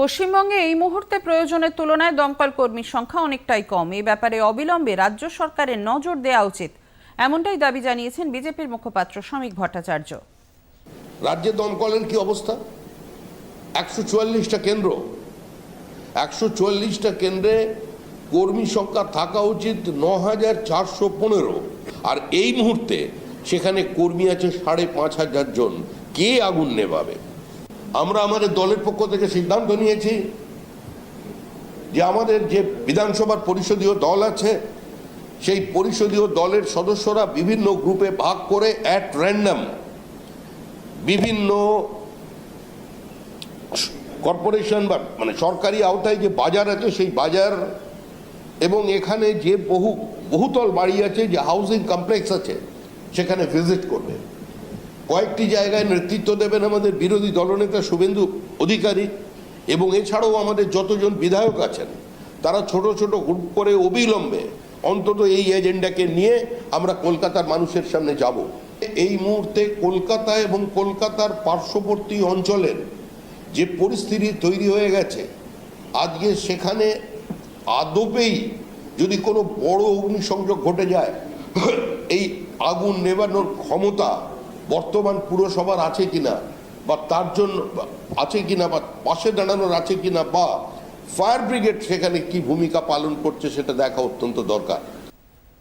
পশ্চিমবঙ্গে এই মুহূর্তে প্রয়োজনের তুলনায় দমকল কর্মীর সংখ্যা অনেকটাই কম। এই ব্যাপারে অবিলম্বে রাজ্য সরকারের নজর দেওয়া উচিত। এমনটাই দাবি জানিয়েছেন বিজেপির মুখপাত্র শ্রমিক ভট্টাচার্য। রাজ্যে দমকলের কি অবস্থা? একশো চুয়াল্লিশটা কেন্দ্র। একশো চুয়াল্লিশটা কেন্দ্রে কর্মী সংখ্যা থাকা উচিত ন হাজার চারশো পনেরো। আর এই মুহূর্তে সেখানে কর্মী আছে সাড়ে পাঁচ হাজার জন। কে আগুন নেভাবে? আমরা আমাদের দলের পক্ষ থেকে সিদ্ধান্ত নিয়েছি যে আমাদের যে বিধানসভার পরিষদীয় দল আছে, সেই পরিষদীয় দলের সদস্যরা বিভিন্ন গ্রুপে ভাগ করে অ্যাট র্যান্ডাম বিভিন্ন কর্পোরেশন বা মানে সরকারি আওতায় যে বাজার আছে, সেই বাজার এবং এখানে যে বহু বহুতল বাড়ি আছে, যে হাউসিং কমপ্লেক্স আছে, সেখানে ভিজিট করবে। কয়েকটি জায়গায় নেতৃত্ব দেবেন আমাদের বিরোধী দলনেতা শুভেন্দু অধিকারী এবং এছাড়াও আমাদের যতজন বিধায়ক আছেন, তারা ছোট ছোট গ্রুপ করে অবিলম্বে অন্তত এই এজেন্ডাকে নিয়ে আমরা কলকাতার মানুষের সামনে যাব। এই মুহূর্তে কলকাতা এবং কলকাতার পার্শ্ববর্তী অঞ্চলের যে পরিস্থিতি তৈরি হয়ে গেছে, আজকে সেখানে আদপেই যদি কোনো বড় অগ্নিসংযোগ ঘটে যায়, এই আগুন নেবানোর ক্ষমতা বর্তমান পুরসভার আছে কিনা, বা তার জন্য আছে কিনা, বা পাশে দাঁড়ানোর আছে কিনা, বা ফায়ার ব্রিগেড সেখানে কি ভূমিকা পালন করছে সেটা দেখা অত্যন্ত দরকার।